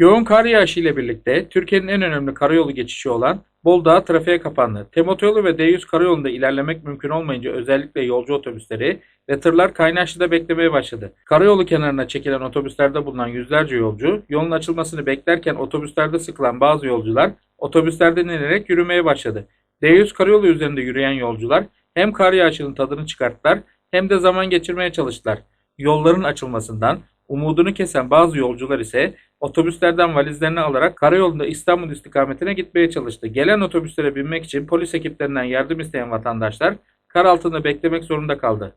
Yoğun kar yağışı ile birlikte Türkiye'nin en önemli karayolu geçişi olan Boldağ trafiğe kapandı. Temotoyolu ve D100 karayolunda ilerlemek mümkün olmayınca özellikle yolcu otobüsleri ve tırlar Kaynaşlı'da beklemeye başladı. Karayolu kenarına çekilen otobüslerde bulunan yüzlerce yolcu, yolun açılmasını beklerken otobüslerde sıkılan bazı yolcular otobüslerden inerek yürümeye başladı. D100 karayolu üzerinde yürüyen yolcular hem kar yağışının tadını çıkarttılar hem de zaman geçirmeye çalıştılar. Yolların açılmasından umudunu kesen bazı yolcular ise otobüslerden valizlerini alarak karayolunda İstanbul istikametine gitmeye çalıştı. Gelen otobüslere binmek için polis ekiplerinden yardım isteyen vatandaşlar kar altında beklemek zorunda kaldı.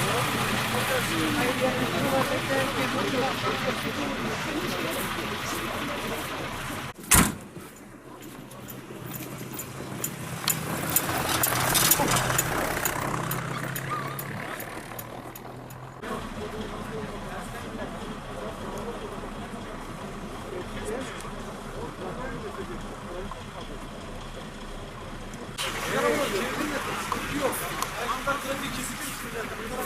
Yok. Ankara'da bir kesit üstünde.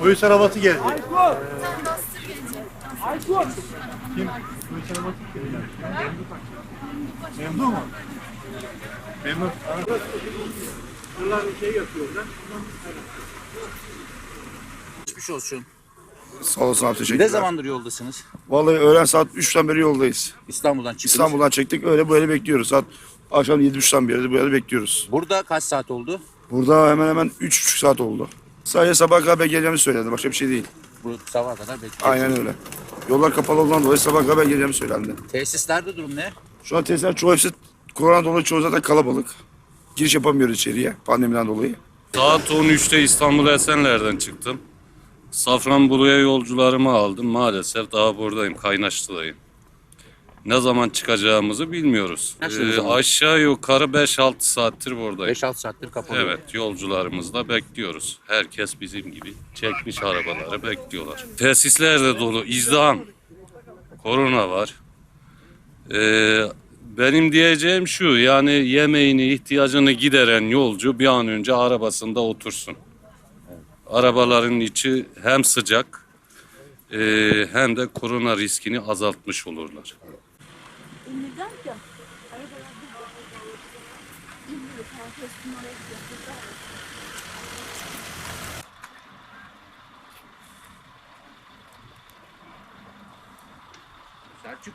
Polis arabası geldi. Gelecek. Kim? Polis arabası geldi. Memnun mu? Memnun. Bunlar bir şey yapıyorlar. Geçmiş olsun. Sağ olasın abi teşekkürler. Ne zamandır yoldasınız? Vallahi öğlen saat 3'ten beri yoldayız. İstanbul'dan çıktınız. İstanbul'dan çektik öyle böyle bekliyoruz. Saat akşam 7.30'dan beri böyle bekliyoruz. Burada kaç saat oldu? Burada hemen hemen 3,5 saat oldu. Sadece sabah kadar geleceğimi söyledi. Başka bir şey değil. Bu sabah kadar bekliyorsunuz. Aynen öyle. Yollar kapalı olduğundan dolayı sabah kadar geleceğimi söylendi. Tesislerde durum ne? Şu an tesisler çoğu hepsi korona dolayı çoğu zaten kalabalık. Giriş yapamıyoruz içeriye pandemiden dolayı. Saat 13'te İstanbul Esenler'den çıktım. Safranbolu'ya yolcularımı aldım. Maalesef daha buradayım, Kaynaşlı'dayım. Ne zaman çıkacağımızı bilmiyoruz. Nasıl Ee, zaman? aşağı yukarı 5-6 saattir buradayım. 5-6 saattir kapalı. Evet, yolcularımızı da bekliyoruz. Herkes bizim gibi çekmiş arabaları bekliyorlar. Tesisler de dolu, izdiham. Korona var. Ee, benim diyeceğim şu, yani yemeğini, ihtiyacını gideren yolcu bir an önce arabasında otursun. Arabaların içi hem sıcak e, hem de korona riskini azaltmış olurlar. Ünlü derken arabalar bir ünlü herkes numara gidiyor. Selçuk.